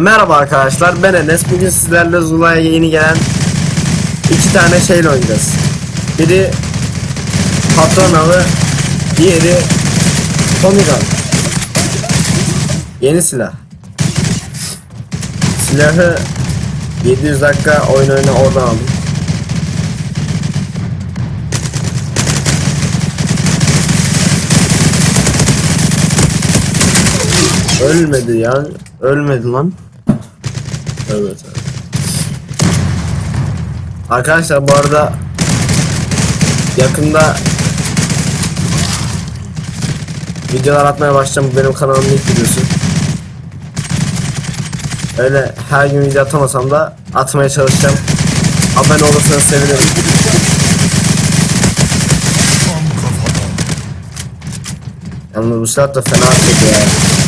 Merhaba arkadaşlar ben Enes bugün sizlerle Zula'ya yeni gelen iki tane şeyle oynayacağız Biri Patron avı Diğeri Tommy Gun Yeni silah Silahı 700 dakika oyun oyunu oradan aldım Ölmedi ya. Ölmedi lan. Evet, evet. Arkadaşlar bu arada yakında videolar atmaya başlayacağım. Bu benim kanalımın ilk videosu. Öyle her gün video atamasam da atmaya çalışacağım. Abone olursanız sevinirim. Yalnız bu silah da fena atıyor ya.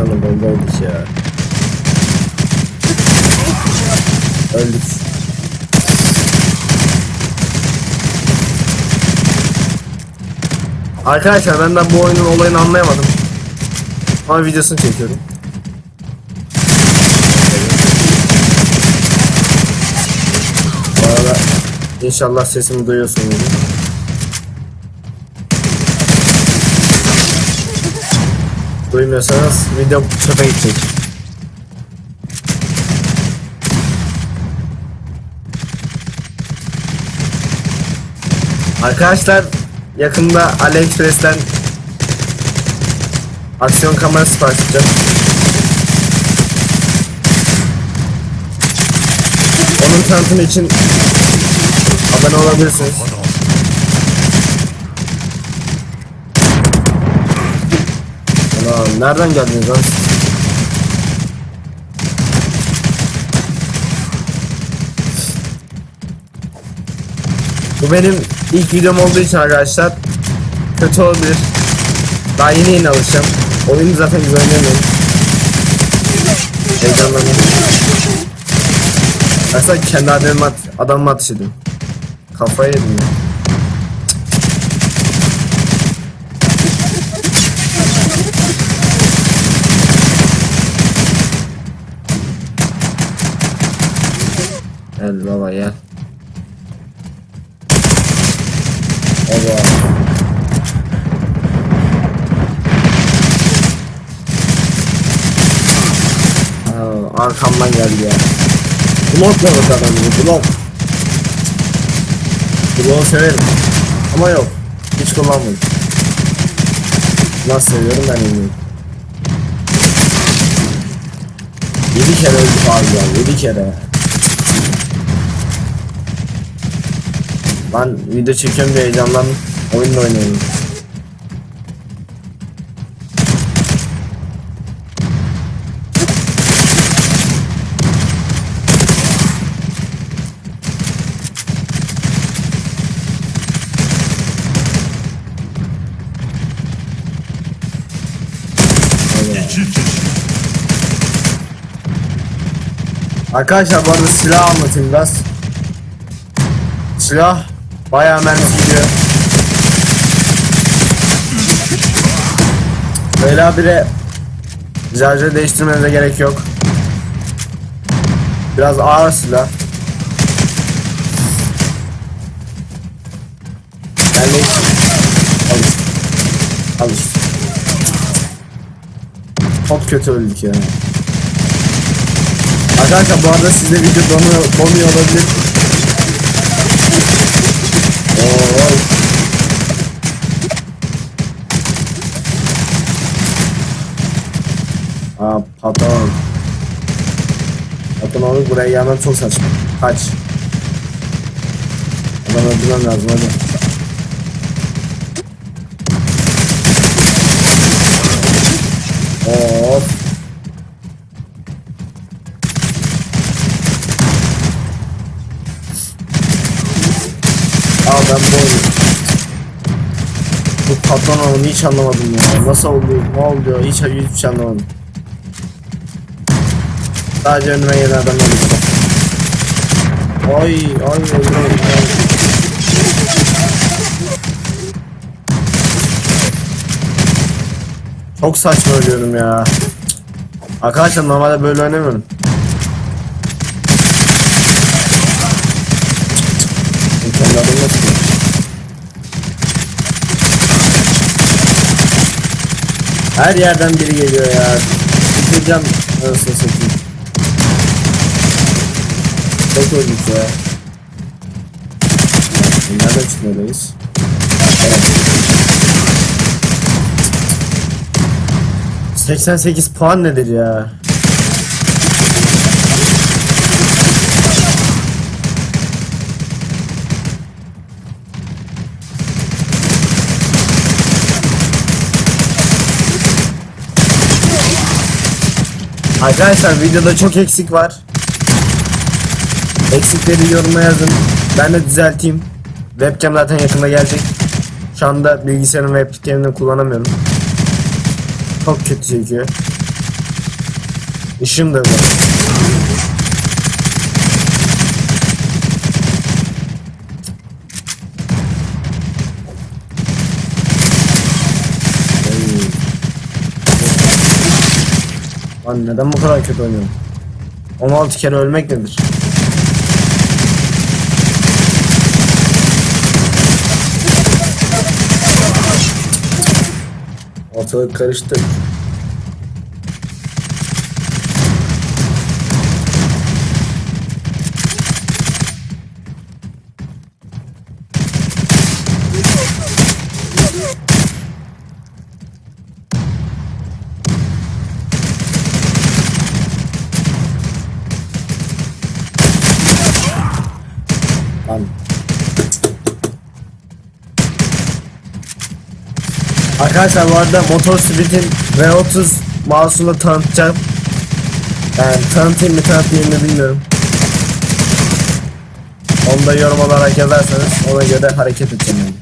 Çıksana bomba olduk ya. Öldük. Arkadaşlar ben de bu oyunun olayını anlayamadım. Ama videosunu çekiyorum. Bu arada inşallah sesimi duyuyorsunuz. Duymuyorsanız video çöpe gidecek. Arkadaşlar yakında AliExpress'ten aksiyon kamerası sipariş edeceğim. Onun tanıtımı için abone olabilirsiniz. Ulan nereden geldiniz lan? Bu benim ilk videom olduğu için arkadaşlar kötü olabilir. Daha yeni yeni alışacağım. Oyunu zaten güzel oynayamıyorum. Heyecanlanıyorum. Mesela kendi adamıma adamıma ateş ediyorum. Kafayı yedim ya. Gel baba gel. Baba. Arkamdan geldi ya. Blok var orada adam gibi blok. Blok severim. Ama yok. Hiç kullanmadım. Nasıl seviyorum ben bilmiyorum. 7 kere öldük abi ya 7 kere. Ben video çekiyorum diye heyecanlandım. Oyunla oynuyorum. Arkadaşlar bu arada silah anlatayım biraz. Silah bayağı mermi gidiyor. Böyle habire şarjı değiştirmenize gerek yok. Biraz ağır silah. Yani al işte. Al işte. Çok kötü öldük yani. Arkadaşlar bu arada sizde video donuyor, donuyor olabilir. Aa patron. Patron abi buraya gelmem çok saçma. Kaç. Adam öldürmem lazım hadi. sonra onu hiç anlamadım ya. Nasıl oldu, ne oldu hiç hiçbir şey anlamadım. Sadece önüme gelen adamlar işte. Ay ay öldüremedim. Çok saçma ölüyorum ya. Arkadaşlar normalde böyle oynamıyorum. Her yerden biri geliyor ya. Bitireceğim anasını satayım. Çok öldük ya. Nereden çıkmalıyız? Evet. 88 puan nedir ya? Arkadaşlar videoda çok eksik var. Eksikleri yoruma yazın. Ben de düzelteyim. Webcam zaten yakında gelecek. Şu anda bilgisayarın webcam'ini kullanamıyorum. Çok kötü çekiyor. Işığım da var. Ay. Lan neden bu kadar kötü oynuyorum? 16 kere ölmek nedir? Ortalık karıştı. Arkadaşlar bu arada Motor Split'in V30 mouse'unu tanıtacağım. Yani tanıtayım mı tanıtmayayım mı bilmiyorum. Onu da yorum olarak yazarsanız ona göre hareket edeceğim yani.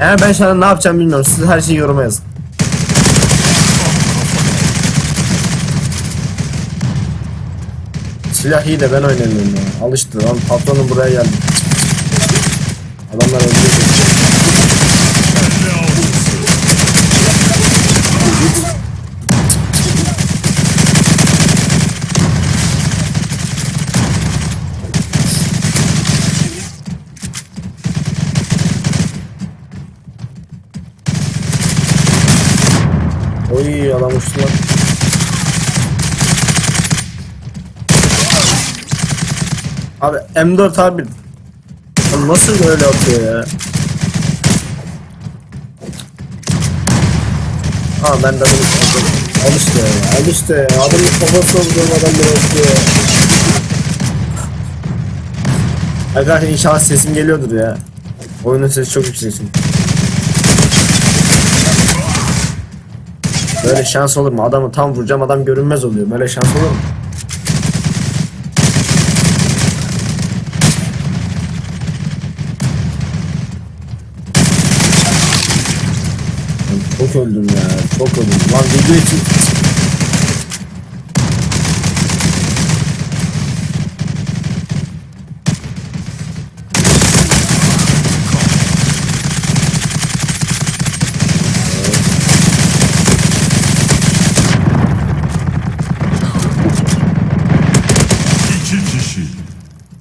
Eğer ben şu an ne yapacağım bilmiyorum. Siz her şeyi yoruma yazın. Silah iyi de ben oynamıyorum ya. Alıştı lan patronum buraya geldi. Adamlar öldürecek. Oy adam uçtu lan. Abi M4 abi. Nasıl böyle atıyor ya? Aa ben de bunu Al işte ya. Al. Adamın kafası olduğum adam böyle atıyor. Arkadaşlar inşallah sesim geliyordur ya. Oyunun sesi çok yüksek çünkü. Böyle şans olur mu? Adamı tam vuracağım adam görünmez oluyor. Böyle şans olur mu? Ben Çok öldüm ya. Çok öldüm. Lan video için İki kişi.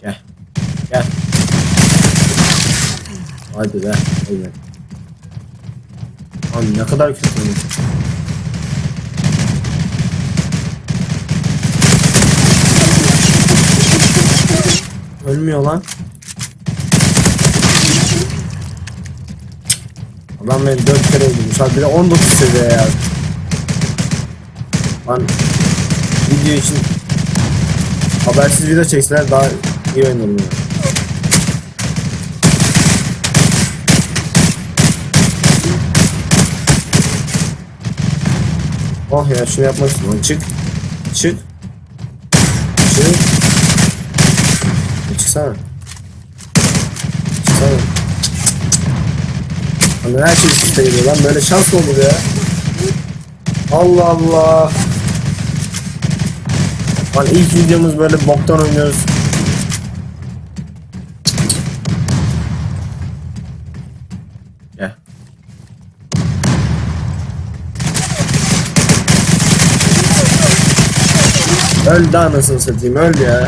Gel. Gel. Hadi be. Hadi. Lan ne kadar kötü oyun. Ölmüyor lan. Adam beni 4 kere öldürmüş. Abi bir de 19 seviye ya. Lan video için habersiz video çekseler daha iyi oynarım Oh ya şunu yapmak istiyorum. Çık. Çık. Çık. Çıksana. Çıksana. Lan her şey üst üste geliyor lan. Böyle şans mı olur ya? Allah Allah. Lan ilk videomuz böyle boktan oynuyoruz. Öldü anasını satayım öl ya.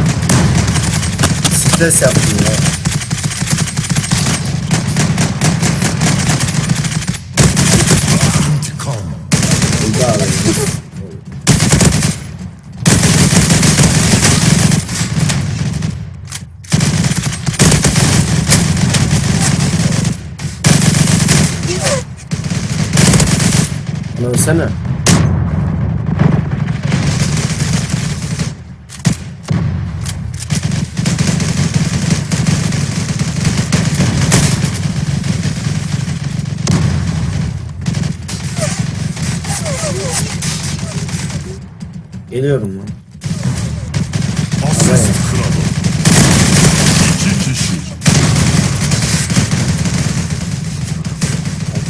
Stres yaptım ya. Lan Ölsene. Geliyorum lan. Asas kralı. İki kişi.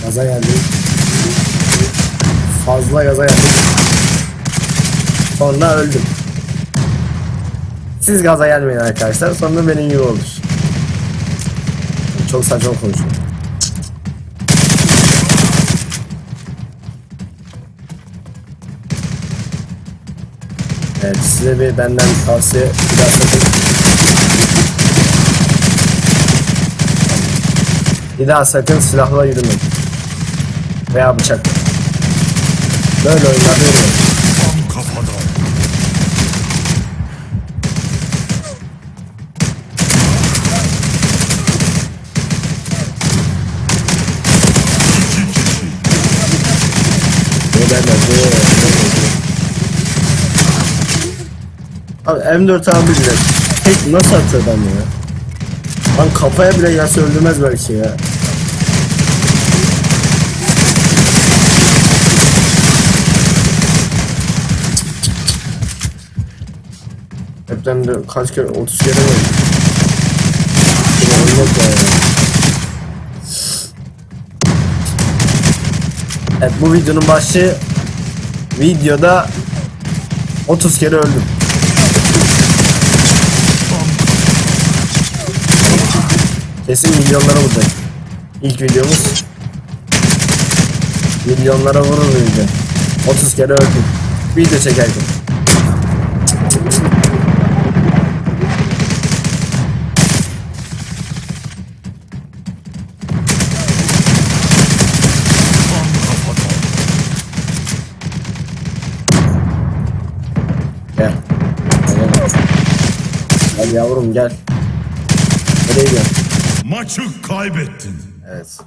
Gaza geldik. Fazla gaza geldik. Sonra öldüm. Siz gaza gelmeyin arkadaşlar. Sonra benim gibi olur. Çok saçma konuşuyorum. Evet size bir benden tavsiye bir daha sakın Bir daha sakın silahla yürümeyin. Veya bıçak. Böyle oyunlarda yürümeyin. Tam kafadan. İki kişi. Neden de Abi M4 abi bile tek nasıl atıyor adam ya? Lan kafaya bile gelse öldürmez belki ya. Hepten de kaç kere 30 kere mi? Evet bu videonun başlığı videoda 30 kere öldüm. Kesin milyonlara vuracak. İlk videomuz milyonlara vurur video. 30 kere öldüm. Video çekerken. Gel, gel yavrum gel. Nereye gel? Maçı kaybettin. Evet.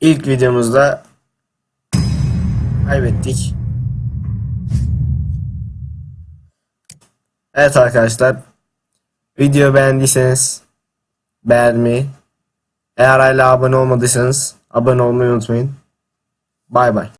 İlk videomuzda kaybettik. Evet arkadaşlar. Video beğendiyseniz beğenmeyi. Eğer hala abone olmadıysanız abone olmayı unutmayın. Bay bay.